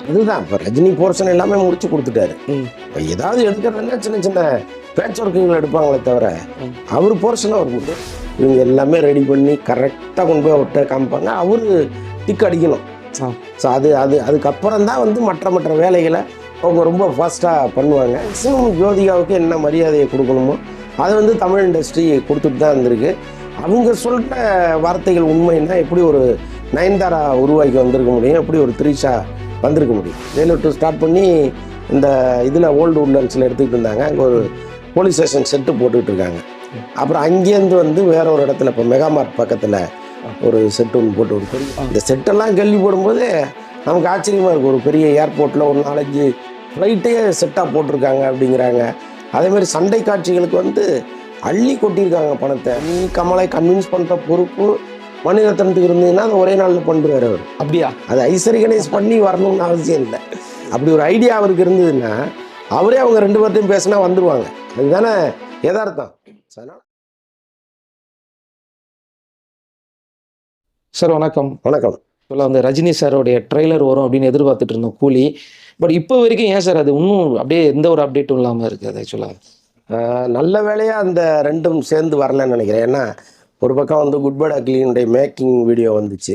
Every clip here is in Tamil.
அதுதான். இப்போ ரஜினி போர்ஷன் எல்லாமே முடிச்சு கொடுத்துட்டாரு. இப்போ ஏதாவது எடுக்கிறதுனா சின்ன சின்ன பேட்ச் ஒர்க்குகள் எடுப்பாங்களே தவிர. அவர் போர்ஷன் அவர் மட்டும் இவங்க எல்லாமே ரெடி பண்ணி கரெக்டாக கொண்டு போய் அவர்கிட்ட காமிப்பாங்க அவரு டிக் அடிக்கணும். ஸோ அது அது அதுக்கப்புறம் தான் வந்து மற்ற மற்ற வேலைகளை அவங்க ரொம்ப ஃபாஸ்ட்டாக பண்ணுவாங்க. மேக்ஸிமம் ஜோதிகாவுக்கு என்ன மரியாதையை கொடுக்கணுமோ அதை வந்து தமிழ் இண்டஸ்ட்ரி கொடுத்துட்டு தான் இருந்திருக்கு. அவங்க சொல்கிற வார்த்தைகள் உண்மைன்னா எப்படி ஒரு நயன்தாரா உருவாக்கி வந்திருக்க முடியும்? எப்படி ஒரு த்ரிஷா வந்திருக்க முடியும். வேலூர் டூ ஸ்டார்ட் பண்ணி இந்த இதில் ஓல்டு உட்லண்ட்ஸில் எடுத்துக்கிட்டு இருந்தாங்க. அங்கே ஒரு போலீஸ் ஸ்டேஷன் செட்டு போட்டுக்கிட்டு இருக்காங்க. அப்புறம் அங்கேருந்து வந்து வேற ஒரு இடத்துல இப்போ மெகாமார்ட் பக்கத்தில் ஒரு செட்டு ஒன்று போட்டு ஒரு பெரிய இந்த செட்டெல்லாம் கேள்வி போடும்போது நமக்கு ஆச்சரியமாக இருக்கும் ஒரு பெரிய ஏர்போர்ட்டில் ஒரு நாலஞ்சு ஃப்ளைட்டே செட்டாக போட்டிருக்காங்க அப்படிங்கிறாங்க. அதே மாதிரி சண்டை காட்சிகளுக்கு வந்து அள்ளி கொட்டியிருக்காங்க பணத்தை. நீ கமலை கன்வின்ஸ் பண்ணுற பொறுப்பு மணிரத்னத்துக்கு இருந்ததுன்னா அதை ஒரே நாளில் பண்ணுறாரு அவர். அப்படியா? அது கணேஷ் பண்ணி வரணும்னு அவசியம் இல்லை. அப்படி ஒரு ஐடியா அவருக்கு இருந்ததுன்னா அவரே அவங்க ரெண்டு பேர்ட்டையும் பேசினா வந்துருவாங்க. அதுதானே யதார்த்தம்? அதனால சார் வணக்கம். வணக்கம். இப்போல்லாம் வந்து ரஜினி சாரோடைய ட்ரெய்லர் வரும் அப்படின்னு எதிர்பார்த்துட்டு இருந்தோம் கூலி. பட் இப்போ வரைக்கும் ஏன் சார் அது? இன்னும் அப்படியே எந்த ஒரு அப்டேட்டும் இல்லாமல் இருக்குது அது ஆக்சுவலாக நல்ல வேலையாக அந்த ரெண்டும் சேர்ந்து வரலன்னு நினைக்கிறேன். ஏன்னா ஒரு பக்கம் வந்து குட் பட் அக்லியினுடைய மேக்கிங் வீடியோ வந்துச்சு.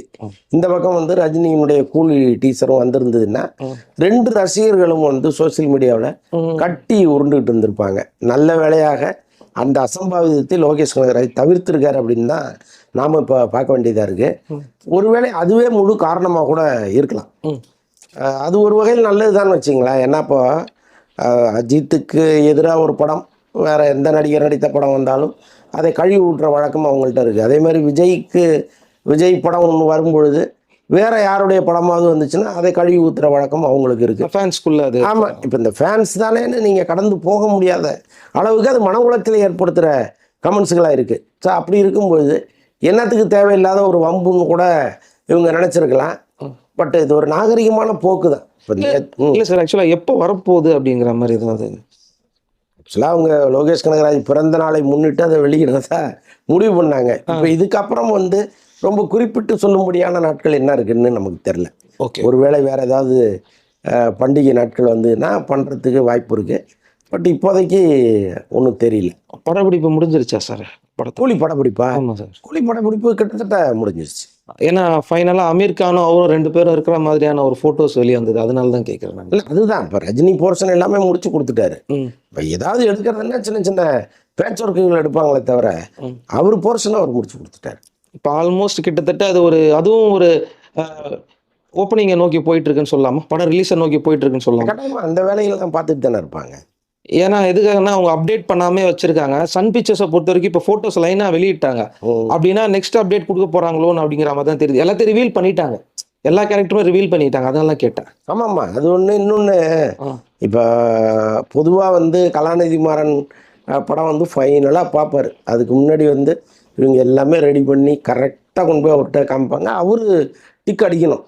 இந்த பக்கம் வந்து ரஜினியினுடைய கூலி டீசரும் வந்திருந்ததுன்னா. ரெண்டு ரசிகர்களும் வந்து சோஷியல் மீடியாவில் கட்டி உருண்டுகிட்டு இருந்திருப்பாங்க. நல்ல வேலையாக அந்த அசம்பாவிதத்தை லோகேஷ் கனகராஜ் தவிர்த்திருக்காரு அப்படின்னு தான் நாம் இப்போ பார்க்க வேண்டியதாக இருக்குது ஒருவேளை அதுவே முழு காரணமாக கூட இருக்கலாம். அது ஒரு வகையில் நல்லது வச்சுங்களேன். ஏன்னா இப்போ அஜித்துக்கு எதிராக ஒரு படம் வேற எந்த நடிகர் நடித்த படம் வந்தாலும் அதை கழுவி ஊட்டுற வழக்கம் அவங்கள்ட்ட இருக்குது அதே மாதிரி விஜய்க்கு விஜய் படம் ஒன்று வரும்பொழுது வேற யாருடைய படமாவது வந்துச்சுன்னா அதை கழுவி ஊத்துற வழக்கம் அவங்களுக்கு இருக்குது ஃபேன்ஸ்குள்ள அது ஆமாம் இப்போ இந்த ஃபேன்ஸ் தானேன்னு நீங்கள் கடந்து போக முடியாத அளவுக்கு அது மன உளைச்சலை ஏற்படுத்துகிற கமெண்ட்ஸுகளாக இருக்குது ஸோ அப்படி இருக்கும்பொழுது என்னத்துக்கு தேவையில்லாத ஒரு வம்புன்னு கூட இவங்க நினச்சிருக்கலாம். பட் இது ஒரு நாகரிகமான போக்கு தான் இல்லை சார் ஆக்சுவலாக எப்போ வரப்போகுது அப்படிங்கிற மாதிரி ஏதாவது ஆக்சுவலாக அவங்க லோகேஷ் கனகராஜ் பிறந்த நாளை முன்னிட்டு அதை வெளியிடுறதா முடிவு பண்ணாங்க. இப்போ இதுக்கப்புறம் வந்து ரொம்ப குறிப்பிட்டு சொல்லும்படியான நாட்கள் என்ன இருக்குன்னு நமக்கு தெரில ஓகே. ஒருவேளை வேறு ஏதாவது பண்டிகை நாட்கள் வந்ததுன்னா பண்ணுறதுக்கு வாய்ப்பு இருக்குது பட் இப்போதைக்கு ஒன்றும் தெரியல. படப்பிடிப்பு முடிஞ்சிருச்சா சார்? படத்தை? கூலி படப்பிடிப்பா? ஆமாம் சார். கூலி படப்பிடிப்பு கிட்டத்தட்ட முடிஞ்சிருச்சு. ஏன்னா ஃபைனலாக அமீர் கானும் அவரும் ரெண்டு பேரும் இருக்கிற மாதிரியான ஒரு ஃபோட்டோஸ் வெளியே வந்தது அதனால தான் கேட்குறேன் இல்லை அதுதான். இப்போ ரஜினி போர்ஷன் எல்லாமே முடிச்சு கொடுத்துட்டாரு. இப்போ ஏதாவது எடுக்கிறதுனா சின்ன சின்ன பேட்ச் ஒர்க்குகள் எடுப்பாங்களே தவிர. அவர் போர்ஷனை அவர் முடிச்சு கொடுத்துட்டாரு. இப்போ ஆல்மோஸ்ட் கிட்டத்தட்ட அது ஒரு அதுவும் ஒரு ஓப்பனிங்கை நோக்கி போயிட்டு இருக்குன்னு சொல்லலாமா படம் ரிலீஸை நோக்கி போயிட்டு இருக்குன்னு சொல்லலாம் கட்டாயமா அந்த வேலையில தான் பார்த்துட்டு தானே இருப்பாங்க. ஏன்னா எதுக்காகனா அவங்க அப்டேட் பண்ணாமே வச்சிருக்காங்க. சன் பிக்சர்ஸை பொறுத்த வரைக்கும் இப்போ ஃபோட்டோஸ் லைனாக வெளியிட்டாங்க. அப்படின்னா நெக்ஸ்ட் அப்டேட் கொடுக்க போறாங்களோன்னு அப்படிங்கிற மாதிரி தான் தெரியுது. எல்லாத்தையும் ரிவீல் பண்ணிட்டாங்க. எல்லா கேரக்டருமே ரிவீல் பண்ணிட்டாங்க. அதனால தான் கேட்டேன். ஆமாம்மா. அது ஒன்று இன்னொன்று. இப்போ பொதுவாக வந்து கலாநிதி மாறன் படம் வந்து ஃபைனலாக பார்ப்பார். அதுக்கு முன்னாடி வந்து இவங்க எல்லாமே ரெடி பண்ணி கரெக்டாக கொண்டு போய் அவர்கிட்ட காமிப்பாங்க. அவர் டிக் அடிக்கணும்.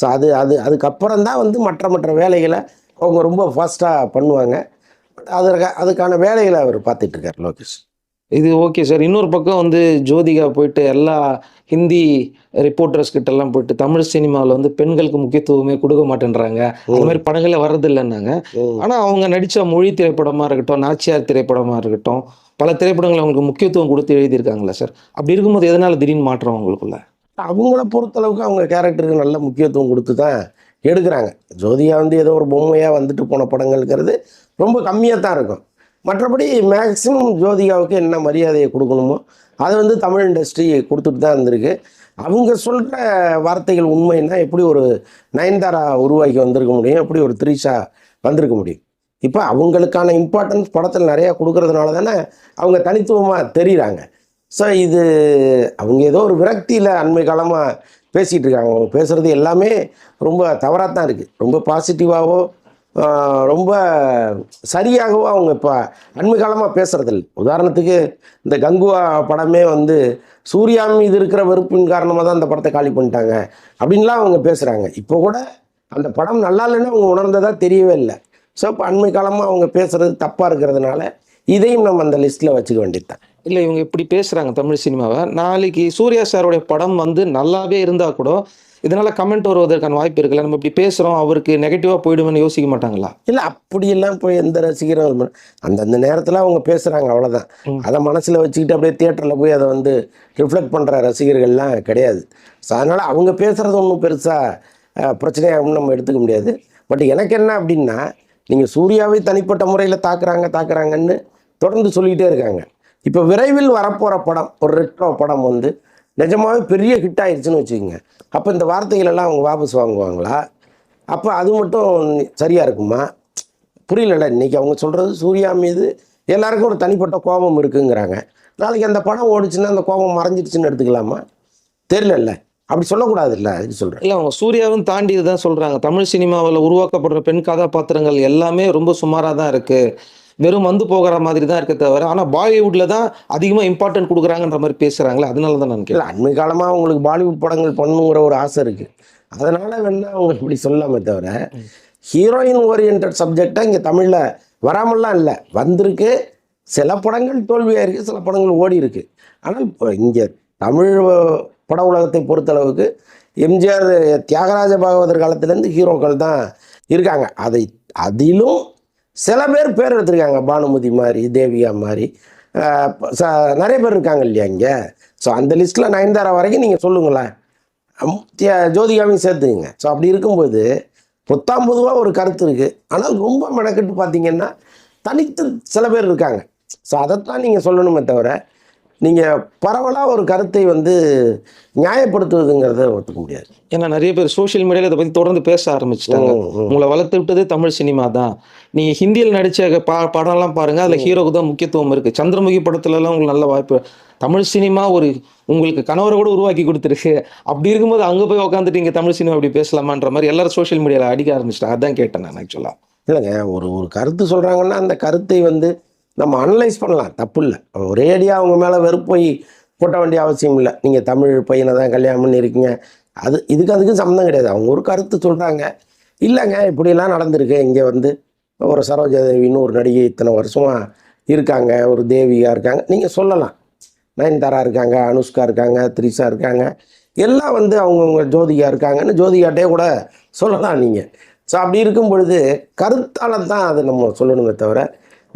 ஸோ அது அது அதுக்கப்புறம் தான் வந்து மற்ற மற்ற வேலைகளை அவங்க ரொம்ப ஃபாஸ்ட்டாக பண்ணுவாங்க. அதற்கா அதுக்கான வேலைகளை அவர் பார்த்துட்டு இருக்கார் லோகேஷ். இது ஓகே சார். இன்னொரு பக்கம் வந்து ஜோதிகா போயிட்டு எல்லா ஹிந்தி ரிப்போர்ட்டர்ஸ் கிட்ட எல்லாம் போயிட்டு தமிழ் சினிமாவில் வந்து பெண்களுக்கு முக்கியத்துவமே கொடுக்க மாட்டேன்றாங்க. அந்த மாதிரி படங்களே வர்றதில்லைன்னாங்க. ம். ஆனால் அவங்க நடித்த மொழி திரைப்படமாக இருக்கட்டும் நாச்சியார் திரைப்படமாக இருக்கட்டும் பல திரைப்படங்கள் அவங்களுக்கு முக்கியத்துவம் கொடுத்து எழுதியிருக்காங்களா சார். அப்படி இருக்கும்போது எதனால திடீர்னு மாற்றம் அவங்களுக்குள்ள? அவங்கள பொறுத்தளவுக்கு அவங்க கேரக்டருக்கு நல்ல முக்கியத்துவம் கொடுத்து தான் எடுக்கிறாங்க. ஜோதிகா வந்து ஏதோ ஒரு பொம்மையாக வந்துட்டு போன படங்கள்ங்கிறது ரொம்ப கம்மியாக தான் இருக்கும். மற்றபடி மேக்ஸிமம் ஜோதிகாவுக்கு என்ன மரியாதையை கொடுக்கணுமோ அதை வந்து தமிழ் இண்டஸ்ட்ரி கொடுத்துட்டு தான் இருந்திருக்கு. அவங்க சொல்கிற வார்த்தைகள் உண்மைன்னா எப்படி ஒரு நயன்தாரா உருவாக்கி வந்திருக்க முடியும்? எப்படி ஒரு த்ரிஷா வந்திருக்க முடியும்? இப்போ அவங்களுக்கான இம்பார்ட்டன்ஸ் படத்தில் நிறையா கொடுக்கறதுனால தானே அவங்க தனித்துவமாக தெரிகிறாங்க ஸோ இது அவங்க ஏதோ ஒரு விரக்தியில் அண்மை காலமாக பேசிகிட்டு இருக்காங்க. அவங்க பேசுகிறது எல்லாமே ரொம்ப தவறாக தான் இருக்குது ரொம்ப பாசிட்டிவாகவோ ரொம்ப சரியாகவும் அவங்க இப்போ அண்மைக்காலமாக பேசுகிறதில்ல உதாரணத்துக்கு இந்த கங்குவா படமே வந்து சூர்யா மீது இருக்கிற வெறுப்பின் காரணமாக தான் அந்த படத்தை காலி பண்ணிட்டாங்க அப்படின்லாம் அவங்க பேசுகிறாங்க இப்போ கூட அந்த படம் நல்லா இல்லைன்னு அவங்க உணர்ந்ததாக தெரியவே இல்லை. ஸோ இப்போ அண்மை காலமாக அவங்க பேசுகிறது தப்பாக இருக்கிறதுனால இதையும் நம்ம அந்த லிஸ்ட்டில் வச்சுக்க வேண்டியது தான். இல்லை இவங்க இப்படி பேசுகிறாங்க தமிழ் சினிமாவை. நாளைக்கு சூர்யா சாருடைய படம் வந்து நல்லாவே இருந்தால் கூட இதனால கமெண்ட் வருவதற்கான வாய்ப்பு இருக்குல்ல? நம்ம இப்படி பேசுறோம் அவருக்கு நெகட்டிவா போயிடுவேன்னு யோசிக்க மாட்டாங்களா? இல்லை அப்படியெல்லாம் போய் எந்த ரசிகரும் அந்தந்த நேரத்தில் அவங்க பேசுகிறாங்க அவ்வளோதான். அதை மனசில் வச்சுக்கிட்டு அப்படியே தியேட்டரில் போய் அதை வந்து ரிஃப்ளெக்ட் பண்ணுற ரசிகர்கள்லாம் கிடையாது. ஸோ அதனால் அவங்க பேசுகிறது ஒன்றும் பெருசாக பிரச்சனையாகும்னு நம்ம எடுத்துக்க முடியாது. பட் எனக்கு என்ன அப்படின்னா நீங்கள் சூர்யாவை தனிப்பட்ட முறையில் தாக்குறாங்க தாக்குறாங்கன்னு தொடர்ந்து சொல்லிக்கிட்டே இருக்காங்க. இப்போ விரைவில் வரப்போகிற படம் ஒரு ரெட்ரோ படம் வந்து நிஜமாவே பெரிய ஹிட் ஆயிடுச்சுன்னு வச்சுக்கோங்க. அப்போ இந்த வார்த்தைகளெல்லாம் அவங்க வாபஸ் வாங்குவாங்களா? அப்போ அது மட்டும் சரியாக இருக்குமா? புரியலல்ல. இன்னைக்கு அவங்க சொல்கிறது சூர்யா மீது எல்லாருக்கும் ஒரு தனிப்பட்ட கோபம் இருக்குங்கிறாங்க. நாளைக்கு அந்த படம் ஓடிச்சுன்னா அந்த கோபம் மறைஞ்சிடுச்சுன்னு எடுத்துக்கலாமா? தெரியலல்ல. அப்படி சொல்லக்கூடாதுல்ல. அதுக்கு சொல்கிறேன் இல்லை அவங்க சூர்யாவும் தாண்டி இதுதான் சொல்கிறாங்க தமிழ் சினிமாவில் உருவாக்கப்படுற பெண் கதாபாத்திரங்கள் எல்லாமே ரொம்ப சுமாராக தான் இருக்குது வெறும் வந்து போகிற மாதிரி தான் இருக்க தவிர ஆனா பாலிவுட்ல தான் அதிகமா இம்பார்ட்டன்ட் கொடுக்குறாங்கன்ற மாதிரி பேசுறாங்களே அதனால தான் நான் கேட்கிறேன் இல்லை அண்மை காலமாக அவங்களுக்கு பாலிவுட் படங்கள் பண்ணுங்கிற ஒரு ஆசை இருக்குது அதனால் வேணா அவங்க இப்படி சொல்லலாமே தவிர ஹீரோயின் ஓரியன்ட் சப்ஜெக்டாக இங்கே தமிழில் வராமல்லாம் இல்லை. வந்திருக்கு. சில படங்கள் தோல்வியாக இருக்குது சில படங்கள் ஓடி இருக்கு. ஆனால் இப்போ இங்கே தமிழ் பட உலகத்தை பொறுத்தளவுக்கு எம்ஜிஆர் தியாகராஜ பாகவதர் காலத்துலேருந்து ஹீரோக்கள் தான் இருக்காங்க. அதை அதிலும் சில பேர் பேர் எடுத்திருக்காங்க பானுமதி மாதிரி தேவியா மாதிரி. நிறைய பேர் இருக்காங்க இல்லையா இங்கே? ஸோ அந்த லிஸ்ட்டில் நயன்தாரா வரைக்கும் நீங்கள் சொல்லுங்களேன். ஜோதிகாவையும் சேர்த்துக்குங்க. ஸோ அப்படி இருக்கும்போது புத்தாம் பொதுவாக ஒரு கருத்து இருக்குது ஆனால் ரொம்ப மெனக்கெட்டு பார்த்தீங்கன்னா தனித்து சில பேர் இருக்காங்க. ஸோ அதைத்தான் நீங்கள் சொல்லணுமே தவிர நீங்கள் பரவலாக ஒரு கருத்தை வந்து நியாயப்படுத்துவதுங்கிறத ஒத்துக்க முடியாது. ஏன்னா நிறைய பேர் சோஷியல் மீடியால இதை பத்தி தொடர்ந்து பேச ஆரம்பிச்சிட்டாங்க. உங்களை வளர்த்து விட்டது தமிழ் சினிமா தான். நீங்க ஹிந்தியில் நடிச்ச பா படம்லாம் பாருங்க அதுல ஹீரோக்கு தான் முக்கியத்துவம் இருக்கு. சந்திரமுகி படத்துல எல்லாம் உங்களுக்கு நல்ல வாய்ப்பு. தமிழ் சினிமா ஒரு உங்களுக்கு கணவரை கூட உருவாக்கி கொடுத்துருக்கு. அப்படி இருக்கும்போது அங்க போய் உட்காந்துட்டு இங்க தமிழ் சினிமா இப்படி பேசலாமான்ற மாதிரி எல்லாரும் சோஷியல் மீடியால அடிக்க ஆரம்பிச்சிட்டாங்க. அதான் கேட்டேன் நான் ஆக்சுவலா இல்லைங்க ஒரு ஒரு கருத்து சொல்கிறாங்கன்னா அந்த கருத்தை வந்து நம்ம அனலைஸ் பண்ணலாம். தப்பு இல்லை ஒரேடியாக அவங்க மேலே வெறுப்போய் போட்ட வேண்டிய அவசியம் இல்லை. நீங்கள் தமிழ் பையனை தான் கல்யாணம் பண்ணியிருக்கீங்க அது இதுக்கு அதுக்கு சம்மந்தம் கிடையாது. அவங்க ஒரு கருத்து சொல்கிறாங்க இல்லைங்க இப்படியெல்லாம் நடந்திருக்கு. இங்கே வந்து ஒரு சரோஜா தேவின்னு ஒரு நடிகை இத்தனை வருஷமாக இருக்காங்க. ஒரு தேவியாக இருக்காங்க. நீங்கள் சொல்லலாம். நயன்தாரா இருக்காங்க அனுஷ்கா இருக்காங்க த்ரிஷா இருக்காங்க. எல்லாம் வந்து அவங்கவுங்க ஜோதிகா இருக்காங்கன்னு ஜோதிகாட்டே கூட சொல்லலாம் நீங்கள் ஸோ அப்படி இருக்கும் பொழுது கருத்தால தான் அதை நம்ம சொல்லணுமே தவிர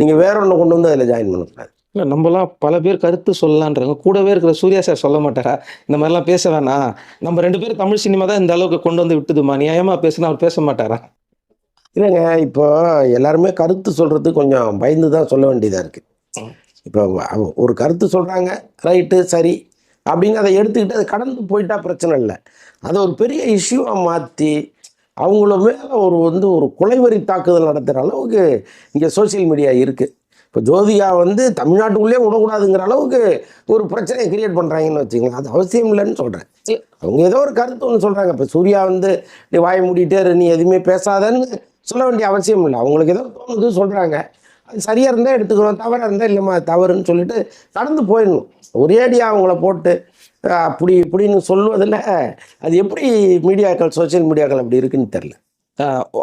நீங்கள் வேற ஒன்று கொண்டு வந்து அதில் ஜாயின் பண்ணக்கூடாது இல்லை நம்மலாம் பல பேர் கருத்து சொல்லலான்றாங்க கூடவே இருக்கிற சூர்யா சார் சொல்ல மாட்டாரா? இந்த மாதிரிலாம் பேச வேணாம். நம்ம ரெண்டு பேரும் தமிழ் சினிமா தான் இந்த அளவுக்கு கொண்டு வந்து விட்டுதுமா நியாயமா பேசுனா அவர் பேச மாட்டாரா? இல்லைங்க இப்போ எல்லாருமே கருத்து சொல்கிறது கொஞ்சம் பயந்து தான் சொல்ல வேண்டியதாக இருக்குது இப்போ ஒரு கருத்து சொல்கிறாங்க ரைட்டு சரி அப்படின்னு அதை எடுத்துக்கிட்டு அதை கடந்து போயிட்டா பிரச்சனை இல்லை. அதை ஒரு பெரிய இஷ்யூவாக மாற்றி அவங்கள மேலே ஒரு வந்து ஒரு கொலைவரி தாக்குதல் நடத்துகிற அளவுக்கு இங்கே சோஷியல் மீடியா இருக்குது இப்போ ஜோதிகா வந்து தமிழ்நாட்டுக்குள்ளே விடக்கூடாதுங்கிற அளவுக்கு ஒரு பிரச்சனையை கிரியேட் பண்ணுறாங்கன்னு வச்சுங்களேன் அது அவசியம் இல்லைன்னு சொல்கிறேன் அவங்க ஏதோ ஒரு கருத்து ஒன்று சொல்கிறாங்க இப்போ சூர்யா வந்து நீ வாய் மூடிட்டே இரு, நீ எதுவுமே பேசாதன்னு சொல்ல வேண்டிய அவசியம் இல்லை. அவங்களுக்கு ஏதோ தோணுது சொல்கிறாங்க சரியாக இருந்தால் எடுத்துக்கிறோம் தவறாக இருந்தால் இல்லைம்மா தவறுன்னு சொல்லிட்டு கடந்து போயிடணும். ஒரேடியாக அவங்கள போட்டு அப்படி இப்படின்னு சொல்வதில் அது எப்படி மீடியாக்கள் சோஷியல் மீடியாக்கள் அப்படி இருக்குன்னு தெரில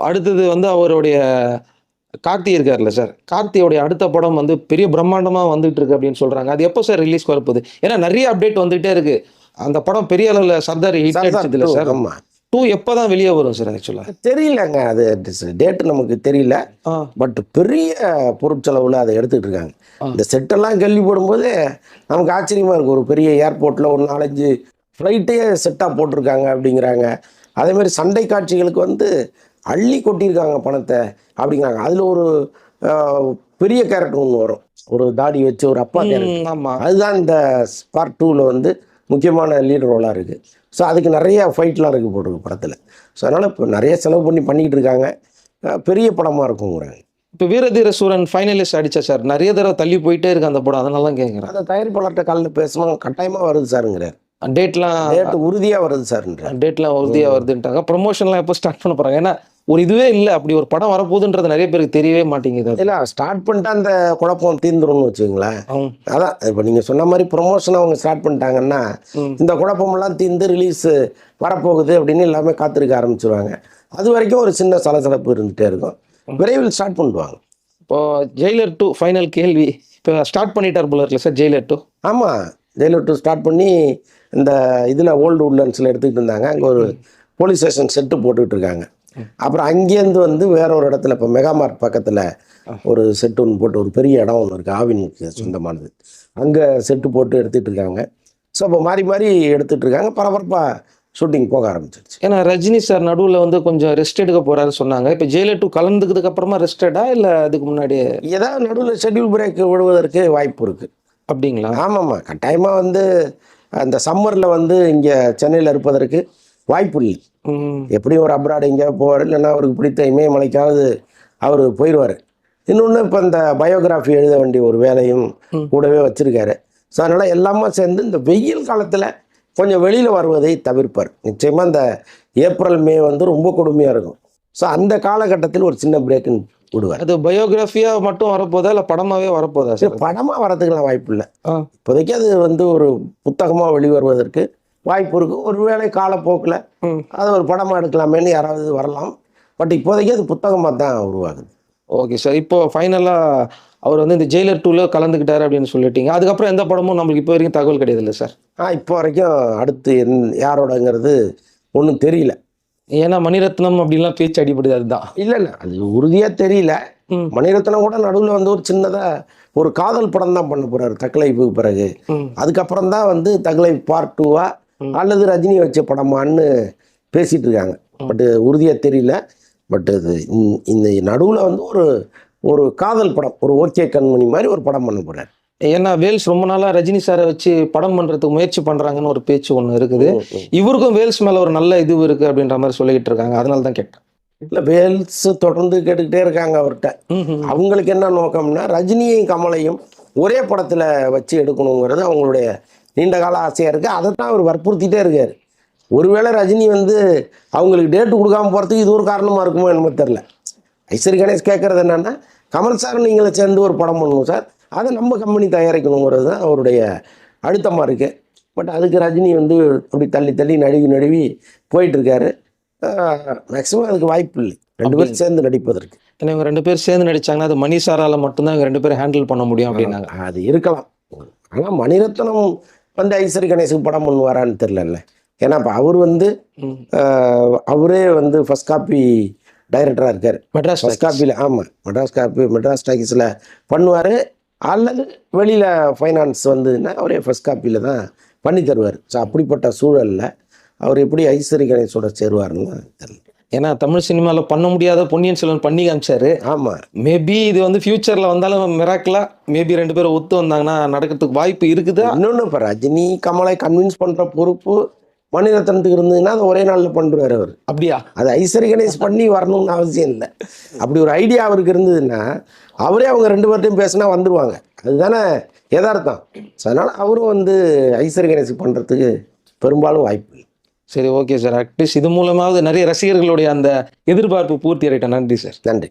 அடுத்தது வந்து அவருடைய கார்த்தி இருக்கார்ல சார். கார்த்தியோடைய அடுத்த படம் வந்து பெரிய பிரம்மாண்டமா வந்துட்டு இருக்கு அப்படின்னு சொல்றாங்க. அது எப்போ சார் ரிலீஸ் வரப்போகுது? ஏன்னா நிறைய அப்டேட் வந்துட்டே இருக்கு. அந்த படம் பெரிய அளவுல சர்தார் ஹிட் சார். ஆமாம் டூ எப்பதான் வெளியே வரும் சார் ஆக்சுவலா தெரியலங்க அது டேட்டு நமக்கு தெரியல. பட் பெரிய பொருட்செலவில் அதை எடுத்துக்கிட்டு இருக்காங்க. இந்த செட்டெல்லாம் கேள்விப்படும்போது நமக்கு ஆச்சரியமாக இருக்கும் ஒரு பெரிய ஏர்போர்ட்டில் ஒரு நாலஞ்சு ஃப்ளைட்டே செட்டாக போட்டிருக்காங்க அப்படிங்கிறாங்க. அதே மாதிரி சண்டை காட்சிகளுக்கு வந்து அள்ளி கொட்டியிருக்காங்க பணத்தை அப்படிங்கிறாங்க. அதில் ஒரு பெரிய கேரக்டர் ஒன்று வரும். ஒரு தாடி வச்சு ஒரு அப்பா கேரக்டர் அதுதான் இந்த பார்ட் டூவில் வந்து முக்கியமான லீட் ரோலாக இருக்குது ஸோ அதுக்கு நிறைய ஃபைட்லாம் இருக்குது போட்டிருக்கு படத்தில். ஸோ அதனால் இப்போ நிறைய செலவு பண்ணி பண்ணிக்கிட்டு இருக்காங்க. பெரிய படமாக இருக்குங்கிறாங்க. இப்போ வீரதீர சூரன் ஃபைனலிஸ்ட் அடிச்சா சார் நிறைய தடவை தள்ளி போயிட்டே இருக்கு அந்த படம். அதனால தான் கேட்குறேன் அந்த தயாரிப்பாளர்கிட்ட காலையில் பேசணும் கட்டாயமாக வருது சாருங்கிறார். டேட்லாம் டேட்டு உறுதியாக வருது சார்ன்றார். டேட்லாம் உறுதியாக வருதுன்ட்டாங்க ப்ரொமோஷன்லாம் எப்போ ஸ்டார்ட் பண்ண போறாங்க? ஏன்னா ஒரு இதுவே இல்லை. அப்படி ஒரு படம் வரப்போகுதுன்றது நிறைய பேருக்கு தெரியவே மாட்டேங்குது. இல்லை ஸ்டார்ட் பண்ணிட்டா அந்த குழப்பம் தீர்ந்துரும்னு வச்சுங்களேன். அதான் இப்போ நீங்கள் சொன்ன மாதிரி ப்ரொமோஷன் அவங்க ஸ்டார்ட் பண்ணிட்டாங்கன்னா. இந்த குழப்பமெல்லாம் தீர்ந்து ரிலீஸ் வரப்போகுது அப்படின்னு எல்லாமே காத்திருக்க ஆரம்பிச்சிருவாங்க. அது வரைக்கும் ஒரு சின்ன சலசலப்பு இருந்துகிட்டே இருக்கும். விரைவில் ஸ்டார்ட் பண்ணிடுவாங்க இப்போ ஜெயிலர் டூ ஃபைனல் கேள்வி. இப்போ ஸ்டார்ட் பண்ணிட்டார் போல இருக்குல்ல சார் ஜெயிலர் டூ ஆமாம் ஜெயிலர் டூ ஸ்டார்ட் பண்ணி இந்த இதில் ஓல்டு உட்லண்ட்ஸில் எடுத்துக்கிட்டு இருந்தாங்க. அங்கே ஒரு போலீஸ் ஸ்டேஷன் செட்டு போட்டுக்கிட்டு இருக்காங்க. அப்புறம் அங்கேருந்து வந்து வேற ஒரு இடத்துல இப்போ மெகாமார்ட் பக்கத்தில் ஒரு செட்டு ஒன்று போட்டு ஒரு பெரிய இடம் ஒன்று இருக்குது ஆவினுக்கு சொந்தமானது. அங்கே செட்டு போட்டு எடுத்துகிட்டு இருக்காங்க. ஸோ அப்போ மாறி மாறி எடுத்துகிட்டு இருக்காங்க. பரபரப்பாக ஷூட்டிங் போக ஆரம்பிச்சிருச்சு. ஏன்னா ரஜினி சார் நடுவில் வந்து கொஞ்சம் ரெஸ்ட் எடுக்க போறாரு சொன்னாங்க. இப்போ ஜெயிலர் டூ கலந்துக்கிறதுக்கு அப்புறமா ரெஸ்டடா இல்லை அதுக்கு முன்னாடி ஏதாவது நடுவில் ஷெட்யூல் பிரேக் விடுவதற்கு வாய்ப்பு இருக்குது அப்படிங்களா? ஆமாம்மா. கட்டாயமாக வந்து அந்த சம்மரில் வந்து இங்கே சென்னையில் இருப்பதற்கு வாய்ப்பு இல்லை எப்படியும் ஒரு அப்ராட் எங்கேயா போவார் இல்லைன்னா அவருக்கு பிடித்த இமயமலைக்காவது அவர் போயிடுவார். இன்னொன்று இப்போ இந்த பயோகிராஃபி எழுத வேண்டிய ஒரு வேலையும் கூடவே வச்சுருக்காரு. ஸோ அதனால் எல்லாமே சேர்ந்து இந்த வெயில் காலத்தில் கொஞ்சம் வெளியில் வருவதை தவிர்ப்பார். நிச்சயமாக இந்த ஏப்ரல் மே வந்து ரொம்ப கொடுமையாக இருக்கும். ஸோ அந்த காலகட்டத்தில் ஒரு சின்ன பிரேக்குன்னு விடுவார். அது பயோகிராஃபியா மட்டும் வரப்போதா இல்லை படமாவே வரப்போதா சார்? படமாக வரதுக்கெல்லாம் வாய்ப்பு இல்லை இப்போதைக்கு அது வந்து ஒரு புத்தகமாக வெளிவருவதற்கு வாய்ப்பு இருக்கும் ஒருவேளை காலப்போக்கில் ம். அது ஒரு படமாக எடுக்கலாமேன்னு யாராவது வரலாம். பட் இப்போதைக்கு அது புத்தகமாக தான் உருவாகுது. Okay sir. இப்போ ஃபைனலாக அவர் வந்து இந்த ஜெயிலர் டூவில் கலந்துக்கிட்டாரு அப்படின்னு சொல்லிட்டீங்க. அதுக்கப்புறம் எந்த படமும் நம்மளுக்கு இப்போ வரைக்கும் தகவல் கிடையாது இல்லை சார்? ஆ இப்போ வரைக்கும் அடுத்து என் யாரோடங்கிறது ஒன்றும் தெரியல. ஏன்னா மணிரத்னம் அப்படின்லாம் பேச்சு அடிபடுது அதுதான். இல்லை இல்லை. அது உறுதியாக தெரியல. மணிரத்னம் கூட நடுவில் வந்து ஒரு சின்னதாக ஒரு காதல் படம் தான் பண்ண போகிறாரு தக்கலைப்புக்கு பிறகு. அதுக்கப்புறம் தான் வந்து தகலை பார்ட் டூவா அல்லது ரஜினி வச்ச படமான்னு பேசிட்டு இருக்காங்க பட் உறுதியாக தெரியல. பட் இது இந்த- நடுவில் வந்து ஒரு ஒரு காதல் படம் ஒரு ஓகே கண்மணி மாதிரி ஒரு படம் பண்ண போகிறார் ஏன்னா வேல்ஸ் ரொம்ப நாளா ரஜினி சாரை வச்சு படம் பண்றதுக்கு முயற்சி பண்றாங்கன்னு ஒரு பேச்சு ஒன்று இருக்குது. இவருக்கும் வேல்ஸ் மேல ஒரு நல்ல இது இருக்கு அப்படின்ற மாதிரி சொல்லிக்கிட்டு இருக்காங்க. அதனால தான் கேட்டேன். இல்லை வேல்ஸ் தொடர்ந்து கேட்டுக்கிட்டே இருக்காங்க அவர்கிட்ட. அவங்களுக்கு என்ன நோக்கம்னா ரஜினியையும் கமலையும் ஒரே படத்தில் வச்சு எடுக்கணுங்கிறது அவங்களுடைய நீண்ட கால ஆசையாக இருக்குது அதை தான் அவர் வற்புறுத்திட்டே இருக்கார். ஒருவேளை ரஜினி வந்து அவங்களுக்கு டேட்டு கொடுக்காம போகிறதுக்கு இது ஒரு காரணமாக இருக்குமோ என்னமோ தெரில ஐஸ்வரி கணேஷ் கேட்குறது என்னென்னா கமல் சார் நீங்களை சேர்ந்து ஒரு படம் பண்ணணும் சார். அதை நம்ம கம்பெனி தயாரிக்கணுங்கிறது தான் அவருடைய அழுத்தமாக இருக்குது பட் அதுக்கு ரஜினி வந்து அப்படி தள்ளி தள்ளி நழுவி நழுவி போயிட்டுருக்காரு மேக்ஸிமம் அதுக்கு வாய்ப்பு இல்லை. ரெண்டு பேரும் சேர்ந்து நடிப்பதற்கு. ஏன்னா இவங்க ரெண்டு பேரும் சேர்ந்து நடிச்சாங்கன்னா அது மணி சாரால மட்டும்தான் இவங்க ரெண்டு பேரும் ஹேண்டில் பண்ண முடியும் அப்படின்னாங்க. அது இருக்கலாம். ஆனால் மணிரத்னம் வந்து ஐஸ்வரி கணேசுக்கு படம் பண்ணுவாரான்னு தெரிலல்ல ஏன்னா இப்போ அவர் வந்து அவரே வந்து ஃபர்ஸ்ட் காப்பி டைரக்டராக இருக்கார். மெட்ராஸ் ஃபர்ஸ்ட் காப்பியில் ஆமாம் மெட்ராஸ் காப்பி மெட்ராஸ் டாக்கீஸில் பண்ணுவார். அல்லது வெளியில் ஃபைனான்ஸ் வந்ததுன்னா அவரே ஃபர்ஸ்ட் காப்பியில் தான் பண்ணி தருவார். ஸோ அப்படிப்பட்ட சூழலில் அவர் எப்படி ஐஸ்வரி கணேஷோட சேருவாருன்னு தெரியல. ஏன்னா தமிழ் சினிமால பண்ண முடியாத பொன்னியின் செல்வன் பண்ணி காமிச்சாரு. ஆமாம் மேபி இது வந்து ஃபியூச்சர்ல வந்தாலும் மிராக்கலா மேபி ரெண்டு பேரும் ஒத்து வந்தாங்கன்னா நடக்கிறதுக்கு வாய்ப்பு இருக்குதா. இன்னொன்று இப்போ ரஜினி கமலை கன்வின்ஸ் பண்ணுற பொறுப்பு மணிரத்னத்துக்கு இருந்ததுன்னா அதை ஒரே நாளில் பண்ணுறாரு அவர். அப்படியா? அது கணேஷ் பண்ணி வரணும்னு அவசியம் இல்லை. அப்படி ஒரு ஐடியா அவருக்கு இருந்ததுன்னா அவரே அவங்க ரெண்டு பேர்ட்டையும் பேசினா வந்துடுவாங்க அதுதானே யதார்த்தம். ஸோ அதனால் அவரும் வந்து கணேஷ் பண்ணுறதுக்கு பெரும்பாலும் வாய்ப்பு இல்லை. சரி ஓகே சார் அட்லீஸ்ட் இது மூலமாவது நிறைய ரசிகர்களுடைய அந்த எதிர்பார்ப்பு பூர்த்தி ஆகிட்டேன் நன்றி சார் நன்றி.